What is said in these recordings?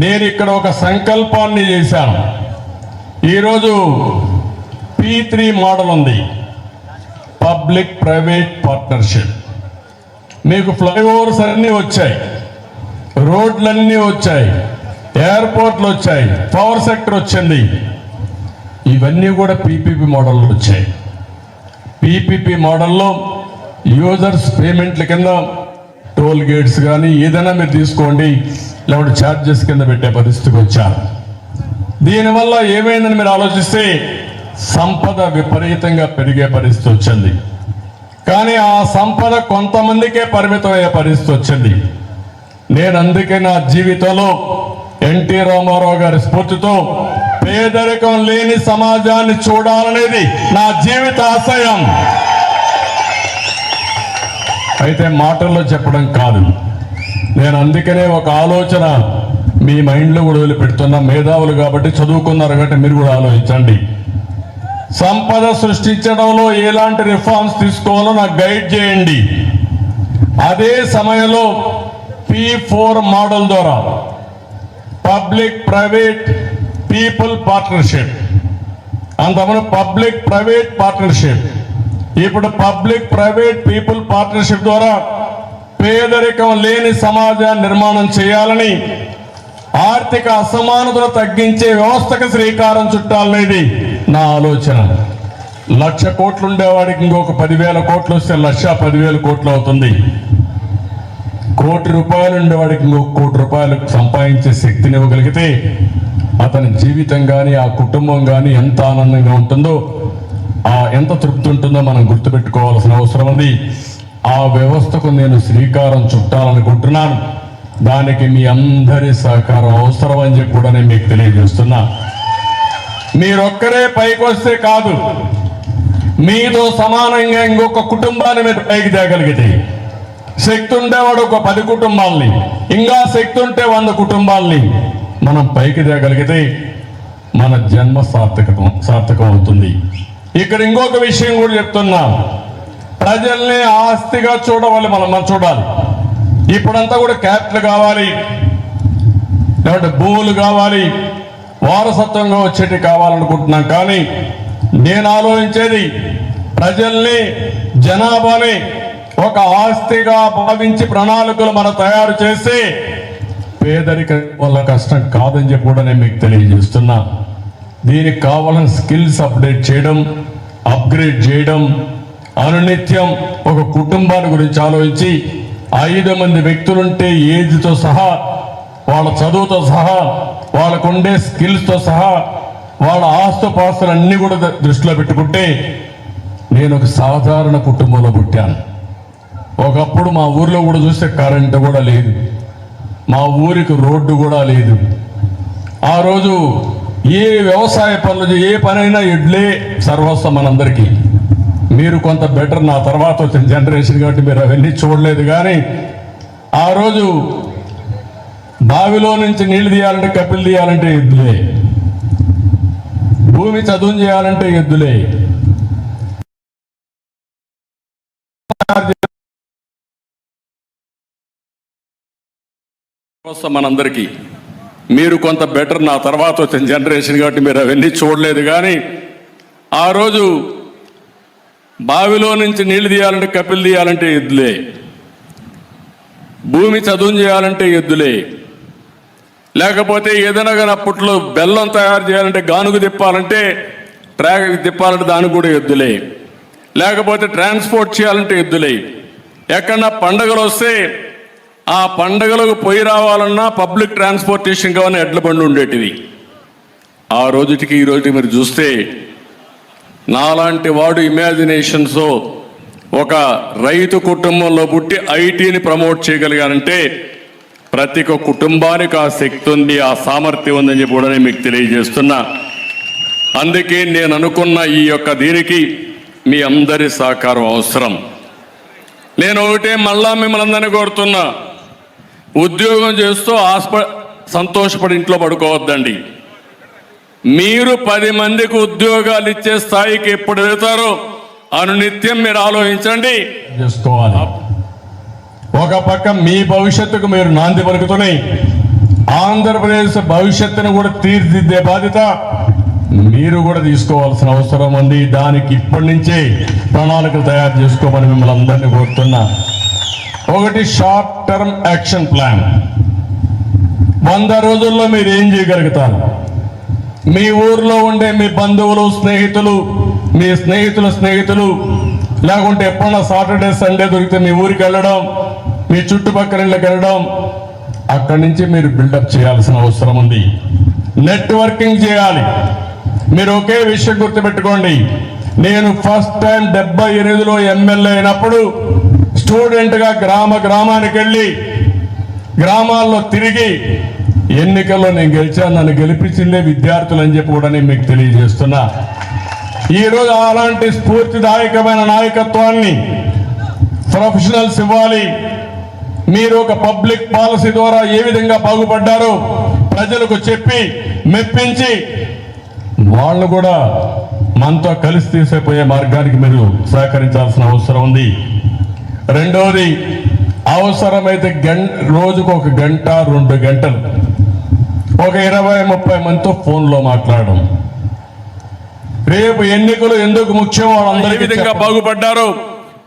నేను ఇక్కడ ఒక సంకల్పాన్ని చేశాను. ఈరోజు పీ త్రీ మోడల్ ఉంది. పబ్లిక్ ప్రైవేట్ పార్ట్నర్షిప్ మీకు ఫ్లైఓవర్స్ అన్నీ వచ్చాయి. రోడ్లన్నీ వచ్చాయి. ఎయిర్పోర్ట్లు వచ్చాయి. పవర్ సెక్టర్ వచ్చింది. ఇవన్నీ కూడా పీపీపీ మోడల్లో వచ్చాయి. పీపీపీ మోడల్లో యూజర్స్ పేమెంట్ల కింద టోల్ గేట్స్ కానీ ఏదైనా మీరు తీసుకోండి. లేకుంటే ఛార్జెస్ కింద పెట్టే పరిస్థితికి వచ్చారు. దీనివల్ల ఏమైందని మీరు ఆలోచిస్తే సంపద విపరీతంగా పెరిగే పరిస్థితి వచ్చింది. కానీ ఆ సంపద కొంతమందికే పరిమితం అయ్యే పరిస్థితి వచ్చింది. నేను అందుకే నా జీవితంలో ఎన్టీ రామారావు గారి స్ఫూర్తితో పేదరికం లేని సమాజాన్ని చూడాలనేది నా జీవిత ఆశయం. అయితే మాటల్లో చెప్పడం కాదు. నేను అందుకనే ఒక ఆలోచన మీ మైండ్లో కూడా వదిలిపెడుతున్నా. మేధావులు కాబట్టి చదువుకున్నారు కాబట్టి మీరు కూడా ఆలోచించండి. సంపద సృష్టించడంలో ఎలాంటి రిఫార్మ్స్ తీసుకోవాలో నాకు గైడ్ చేయండి. అదే సమయంలో పి ఫోర్ మోడల్ ద్వారా పబ్లిక్ ప్రైవేట్ పీపుల్ పార్ట్నర్షిప్ అంతకుముందు పబ్లిక్ ప్రైవేట్ పార్ట్నర్షిప్ ఇప్పుడు పబ్లిక్ ప్రైవేట్ పీపుల్ పార్ట్నర్షిప్ ద్వారా పేదరికం లేని సమాజాన్ని నిర్మాణం చేయాలని ఆర్థిక అసమానతలు తగ్గించే వ్యవస్థకు శ్రీకారం చుట్టాలనేది నా ఆలోచన. లక్ష కోట్లు ఉండేవాడికి ఇంకొక పదివేల కోట్లు వస్తే లక్ష పదివేల కోట్లు అవుతుంది. కోటి రూపాయలు ఉండేవాడికి ఇంకొక కోటి రూపాయలు సంపాదించే శక్తిని ఇవ్వగలిగితే అతని జీవితం కానీ ఆ కుటుంబం కానీ ఎంత ఆనందంగా ఉంటుందో ఆ ఎంత తృప్తి ఉంటుందో మనం గుర్తుపెట్టుకోవాల్సిన అవసరం ఉంది. ఆ వ్యవస్థకు నేను శ్రీకారం చుట్టాలనుకుంటున్నాను. దానికి మీ అందరి సహకారం అవసరం అని చెప్పి కూడా నేను మీకు తెలియజేస్తున్నా. మీరొక్కరే పైకి వస్తే కాదు మీతో సమానంగా ఇంకొక కుటుంబాన్ని మీరు పైకి తేగలిగితే శక్తి ఉండేవాడు ఒక పది కుటుంబాలని ఇంకా శక్తి ఉంటే వంద కుటుంబాలని మనం పైకి తేగలిగితే మన జన్మ సార్థకం సార్థకం అవుతుంది ఇక్కడ ఇంకొక విషయం కూడా చెప్తున్నా. ప్రజల్ని ఆస్తిగా చూడవాలి మనం మనం చూడాలి. ఇప్పుడంతా కూడా క్యాపిటల్ కావాలి. లేదంటే భూములు కావాలి. వారసత్వంగా వచ్చేటి కావాలనుకుంటున్నాం. కానీ నేను ఆలోచించేది ప్రజల్ని జనాభాని ఒక ఆస్తిగా భావించి ప్రణాళికలు మనం తయారు చేసి పేదరిక వల్ల కష్టం కాదని చెప్పి కూడా నేను మీకు తెలియజేస్తున్నా. దీనికి కావాలని స్కిల్స్ అప్డేట్ చేయడం అప్గ్రేడ్ చేయడం అనునిత్యం ఒక కుటుంబాన్ని గురించి ఆలోచించి ఐదు మంది వ్యక్తులుంటే ఏజ్తో సహా వాళ్ళ చదువుతో సహా వాళ్ళకు ఉండే స్కిల్స్తో సహా వాళ్ళ ఆస్తుపాస్తులు అన్నీ కూడా దృష్టిలో పెట్టుకుంటే నేను ఒక సాధారణ కుటుంబంలో పుట్టాను. ఒకప్పుడు మా ఊర్లో కూడా చూస్తే కరెంటు కూడా లేదు. మా ఊరికి రోడ్డు కూడా లేదు. ఆ రోజు ఏ వ్యవసాయ పనులు ఏ పనైనా ఎడ్లే సర్వస్వం మనందరికీ. మీరు కొంత బెటర్ నా తర్వాత వచ్చిన జనరేషన్ కాబట్టి మీరు అవన్నీ చూడలేదు కానీ ఆ రోజు బావిలో నుంచి నీళ్ళు తీయాలంటే కపిలు తీయాలంటే ఎద్దులే. భూమి చదువు చేయాలంటే ఎద్దులే. మనందరికీ మీరు కొంత బెటర్ నా తర్వాత వచ్చిన జనరేషన్ కాబట్టి మీరు అవన్నీ చూడలేదు కానీ ఆ రోజు బావిలో నుంచి నీళ్ళు తీయాలంటే కపిలు తీయాలంటే ఎద్దులే భూమి చదువు చేయాలంటే ఎద్దులే లేకపోతే ఏదైనా కానీ అప్పట్లో బెల్లం తయారు చేయాలంటే గానుగు తిప్పాలంటే ట్రాక్ తిప్పాలంటే దానికి కూడా ఎద్దులే లేకపోతే ట్రాన్స్పోర్ట్ చేయాలంటే ఎద్దులే ఎక్కడన్నా పండగలు వస్తే ఆ పండగలకు పోయి రావాలన్నా పబ్లిక్ ట్రాన్స్పోర్టేషన్ కానీ ఎడ్ల బండి ఉండేటివి. ఆ రోజుటికి ఈ రోజుకి మీరు చూస్తే నాలాంటి వాడు ఇమాజినేషన్స్ ఒక రైతు కుటుంబంలో పుట్టి ఐటీని ప్రమోట్ చేయగలిగానంటే ప్రతి ఒక్క కుటుంబానికి ఆ శక్తి ఉంది ఆ సామర్థ్యం ఉందని చెప్పి కూడా నేను మీకు తెలియజేస్తున్నా. అందుకే నేను అనుకున్న ఈ యొక్క దీనికి మీ అందరి సహకారం అవసరం. నేను ఒకటే మళ్ళా మిమ్మల్ని అందరినీ కోరుతున్నా. ఉద్యోగం చేస్తూ ఆస్ప సంతోషపడి ఇంట్లో పడుకోవద్దండి. మీరు పది మందికి ఉద్యోగాలు ఇచ్చే స్థాయికి ఎప్పుడు వెళ్తారో అనునిత్యం మీరు ఆలోచించండి. చేసుకోవాలి. ఒక పక్క మీ భవిష్యత్తుకు మీరు నాంది పలుకుతున్నాయి. ఆంధ్రప్రదేశ్ భవిష్యత్తును కూడా తీర్చిదిద్దే బాధ్యత మీరు కూడా తీసుకోవాల్సిన అవసరం ఉంది. దానికి ఇప్పటి నుంచే ప్రణాళికలు తయారు చేసుకోమని మిమ్మల్ని అందరినీ కోరుతున్నా. ఒకటి షార్ట్ టర్మ్ యాక్షన్ ప్లాన్. వంద రోజుల్లో మీరు ఏం చేయగలుగుతారు? మీ ఊర్లో ఉండే మీ బంధువులు స్నేహితులు మీ స్నేహితుల స్నేహితులు లేకుంటే ఎప్పుడన్నా సాటర్డే సండే దొరికితే మీ ఊరికి వెళ్ళడం మీ చుట్టుపక్కల ఇళ్ళకి వెళ్ళడం అక్కడి నుంచి మీరు బిల్డప్ చేయాల్సిన అవసరం ఉంది. నెట్వర్కింగ్ చేయాలి. మీరు ఒకే విషయం గుర్తుపెట్టుకోండి. నేను ఫస్ట్ టైం డెబ్బై ఎనిమిదిలో ఎమ్మెల్యే అయినప్పుడు స్టూడెంట్గా గ్రామ గ్రామానికి వెళ్ళి గ్రామాల్లో తిరిగి ఎన్నికల్లో నేను గెలిచాను నన్ను గెలిపించిందే విద్యార్థులు అని చెప్పి కూడా నేను మీకు తెలియజేస్తున్నా. ఈరోజు అలాంటి స్ఫూర్తిదాయకమైన నాయకత్వాన్ని ప్రొఫెషనల్స్ ఇవ్వాలి. మీరు ఒక పబ్లిక్ పాలసీ ద్వారా ఏ విధంగా బాగుపడ్డారో ప్రజలకు చెప్పి మెప్పించి వాళ్ళు కూడా మనతో కలిసి తీసేపోయే మార్గానికి మీరు సహకరించాల్సిన అవసరం ఉంది. రెండవది అవసరమైతే గం రోజుకు ఒక గంట రెండు గంటలు ఒక ఇరవై ముప్పై మందితో ఫోన్లో మాట్లాడడం. రేపు ఎన్నికలు ఎందుకు ముఖ్యం ఏ వాళ్ళందరికీ విధంగా. బాగుపడ్డారో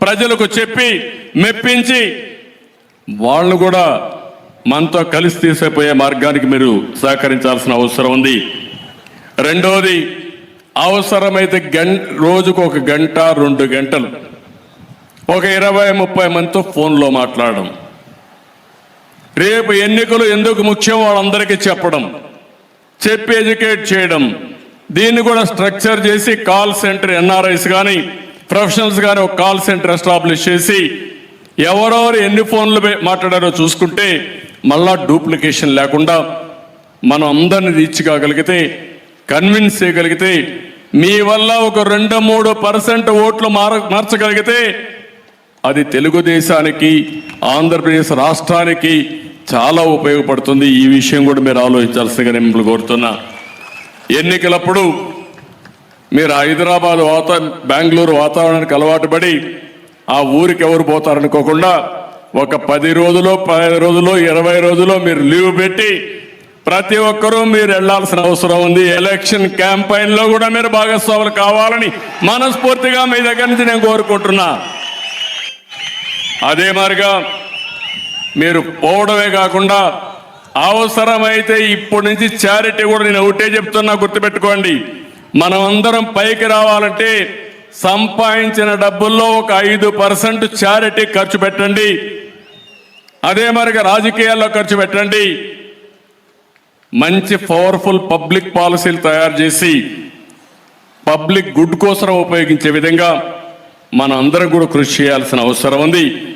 ప్రజలకు చెప్పి మెప్పించి వాళ్ళు కూడా మనతో కలిసి తీసిపోయే మార్గానికి మీరు సహకరించాల్సిన అవసరం ఉంది. రెండవది అవసరమైతే గం రోజుకు ఒక గంట రెండు గంటలు ఒక ఇరవై ముప్పై మందితో ఫోన్లో మాట్లాడడం. రేపు ఎన్నికలు ఎందుకు ముఖ్యం వాళ్ళందరికీ చెప్పడం చెప్పి ఎడ్యుకేట్ చేయడం దీన్ని కూడా స్ట్రక్చర్ చేసి కాల్ సెంటర్ ఎన్ఆర్ఐస్ కానీ ప్రొఫెషనల్స్ కానీ ఒక కాల్ సెంటర్ ఎస్టాబ్లిష్ చేసి ఎవరెవరు ఎన్ని ఫోన్లు మాట్లాడారో చూసుకుంటే మళ్ళా డూప్లికేషన్ లేకుండా మనం అందరిని రీచ్ కాగలిగితే కన్విన్స్ చేయగలిగితే మీ వల్ల ఒక రెండు మూడు పర్సెంట్ ఓట్లు మార మార్చగలిగితే అది తెలుగుదేశానికి ఆంధ్రప్రదేశ్ రాష్ట్రానికి చాలా ఉపయోగపడుతుంది. ఈ విషయం కూడా మీరు ఆలోచించాల్సిందిగా నేను మిమ్మల్ని కోరుతున్నా. ఎన్నికలప్పుడు మీరు హైదరాబాద్ వాతా బెంగళూరు వాతావరణానికి అలవాటు పడి ఆ ఊరికి ఎవరు పోతారనుకోకుండా ఒక పది రోజులు పదిహేను రోజులు ఇరవై రోజులు మీరు లీవ్ పెట్టి ప్రతి ఒక్కరూ మీరు వెళ్ళాల్సిన అవసరం ఉంది. ఎలక్షన్ క్యాంపైన్లో కూడా మీరు భాగస్వాములు కావాలని మనస్ఫూర్తిగా మీ దగ్గర నుంచి నేను కోరుకుంటున్నా. అదే మారిగా మీరు పోవడమే కాకుండా అవసరమైతే ఇప్పటి నుంచి చారిటీ కూడా నేను ఒకటే చెప్తున్నా గుర్తుపెట్టుకోండి. మనం అందరం పైకి రావాలంటే సంపాదించిన డబ్బుల్లో ఒక ఐదు పర్సెంట్ చారిటీ ఖర్చు పెట్టండి. అదే మరిగా రాజకీయాల్లో ఖర్చు పెట్టండి. మంచి పవర్ఫుల్ పబ్లిక్ పాలసీలు తయారు చేసి పబ్లిక్ గుడ్ కోసం ఉపయోగించే విధంగా మనం అందరం కూడా కృషి చేయాల్సిన అవసరం ఉంది.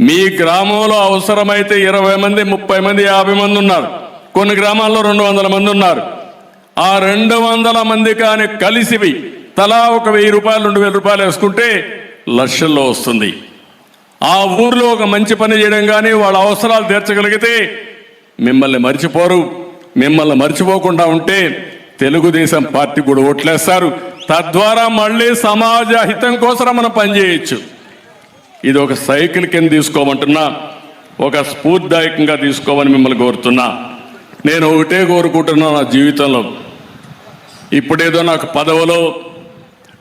మీ గ్రామంలో అవసరమైతే ఇరవై మంది ముప్పై మంది యాభై మంది ఉన్నారు. కొన్ని గ్రామాల్లో రెండు వందల మంది ఉన్నారు. ఆ రెండు వందల మంది కానీ కలిసివి తలా ఒక వెయ్యి రూపాయలు రెండు వేల రూపాయలు వేసుకుంటే లక్షల్లో వస్తుంది. ఆ ఊర్లో ఒక మంచి పని చేయడం కానీ వాళ్ళ అవసరాలు తీర్చగలిగితే మిమ్మల్ని మర్చిపోరు. మిమ్మల్ని మర్చిపోకుండా ఉంటే తెలుగుదేశం పార్టీ కూడా ఓట్లేస్తారు. తద్వారా మళ్ళీ సమాజ హితం కోసం మనం పనిచేయచ్చు. ఇది ఒక సైకిల్ కింద తీసుకోమంటున్నా ఒక స్ఫూర్తిదాయకంగా తీసుకోమని మిమ్మల్ని కోరుతున్నా. నేను ఒకటే కోరుకుంటున్నా నా జీవితంలో. ఇప్పుడేదో నాకు పదవులు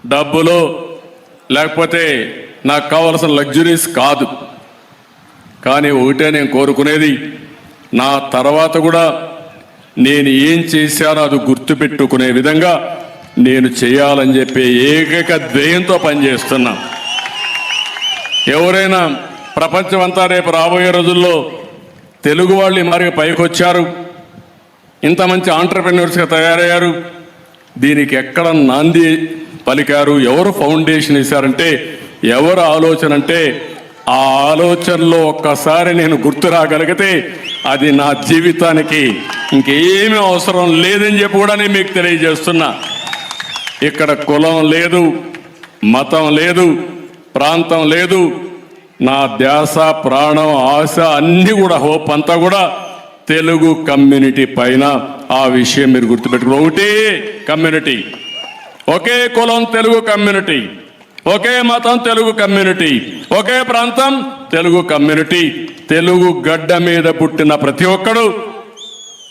డబ్బులో లేకపోతే నాకు కావలసిన లగ్జరీస్ కాదు. కానీ ఒకటే నేను కోరుకునేది నా తర్వాత కూడా నేను ఏం చేశానో అది గుర్తుపెట్టుకునే విధంగా నేను చేయాలని చెప్పి ఏకైక ధ్యేయంతో పనిచేస్తున్నా. ఎవరైనా ప్రపంచం అంతా రేపు రాబోయే రోజుల్లో తెలుగు వాళ్ళు మరి పైకొచ్చారు. ఇంత మంచి ఆంటర్ప్రెన్యూర్స్గా తయారయ్యారు. దీనికి ఎక్కడ నాంది పలికారు ఎవరు ఫౌండేషన్ ఇచ్చారంటే ఎవరు ఆలోచన అంటే ఆ ఆలోచనలో ఒక్కసారి నేను గుర్తు రాగలిగితే అది నా జీవితానికి ఇంకేమీ అవసరం లేదని చెప్పి కూడా నేను మీకు తెలియజేస్తున్నా. ఇక్కడ కులం లేదు మతం లేదు ప్రాంతం లేదు. నా ధ్యాస ప్రాణం ఆశ అన్నీ కూడా హోప్ అంతా కూడా తెలుగు కమ్యూనిటీ పైన ఆ విషయం మీరు గుర్తుపెట్టుకో ఒకటే కమ్యూనిటీ. ఒకే కులం తెలుగు కమ్యూనిటీ. ఒకే మతం తెలుగు కమ్యూనిటీ. ఒకే ప్రాంతం తెలుగు కమ్యూనిటీ. తెలుగు గడ్డ మీద పుట్టిన ప్రతి ఒక్కడు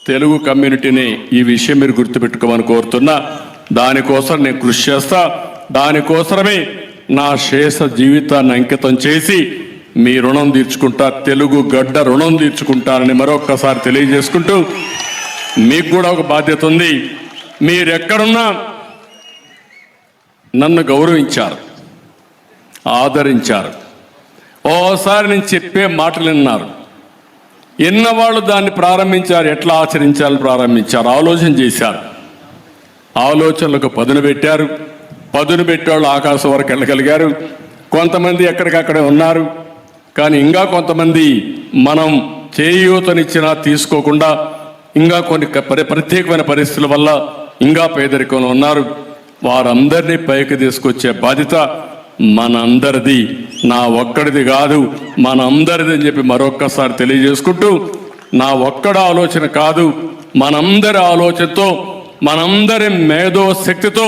తెలుగు కమ్యూనిటీని ఈ విషయం మీరు గుర్తుపెట్టుకోమని కోరుతున్నా. దానికోసం నేను కృషి చేస్తా దానికోసమే నా శేష జీవితాన్ని అంకితం చేసి మీ రుణం తీర్చుకుంటా తెలుగు గడ్డ రుణం తీర్చుకుంటానని మరొక్కసారి తెలియజేసుకుంటూ మీకు కూడా ఒక బాధ్యత ఉంది. మీరెక్కడున్నా నన్ను గౌరవించారు ఆదరించారు ఓసారి నేను చెప్పే మాటలు విన్నారు. ఎన్నవాళ్ళు దాన్ని ప్రారంభించారు ఎట్లా ఆచరించాలని ప్రారంభించారు ఆలోచన చేశారు. ఆలోచనలకు పదును పెట్టారు. పదును పెట్టేవాళ్ళు ఆకాశం వరకు వెళ్ళగలిగారు. కొంతమంది ఎక్కడికక్కడే ఉన్నారు. కానీ ఇంకా కొంతమంది మనం చేయూతనిచ్చినా తీసుకోకుండా ఇంకా కొన్ని ప్రత్యేకమైన పరిస్థితుల వల్ల ఇంకా పేదరికంలో ఉన్నారు. వారందరినీ పైకి తీసుకొచ్చే బాధ్యత మనందరిది. నా ఒక్కడిది కాదు మనందరిది అని చెప్పి మరొక్కసారి తెలియజేసుకుంటూ నా ఒక్కడ ఆలోచన కాదు మనందరి ఆలోచనతో మనందరి మేధో శక్తితో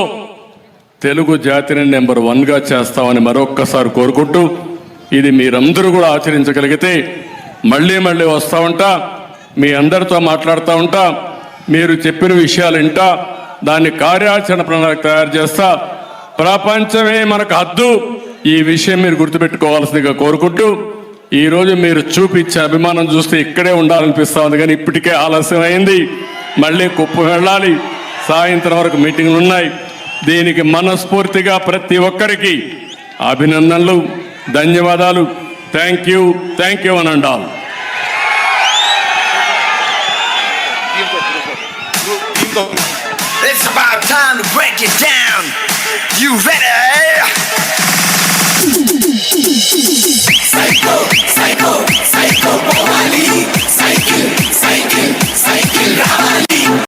తెలుగు జాతిని నెంబర్ వన్గా చేస్తామని మరొక్కసారి కోరుకుంటూ ఇది మీరందరూ కూడా ఆచరించగలిగితే మళ్ళీ మళ్ళీ వస్తూ ఉంటా మీ అందరితో మాట్లాడుతూ ఉంటా మీరు చెప్పిన విషయాలు వింటా దాన్ని కార్యాచరణ ప్రణాళిక తయారు చేస్తా. ప్రపంచమే మనకు హద్దు. ఈ విషయం మీరు గుర్తుపెట్టుకోవాల్సిందిగా కోరుకుంటూ ఈరోజు మీరు చూపించే అభిమానం చూస్తే ఇక్కడే ఉండాలనిపిస్తా ఉంది కానీ ఇప్పటికే ఆలస్యం అయింది మళ్ళీ కుప్పం వెళ్ళాలి. సాయంత్రం వరకు మీటింగ్లు ఉన్నాయి. దీనికి మనస్ఫూర్తిగా ప్రతి ఒక్కరికి అభినందనలు ధన్యవాదాలు. థ్యాంక్ యూ థ్యాంక్ యూ అని అండాలి It's about time to break it down. You better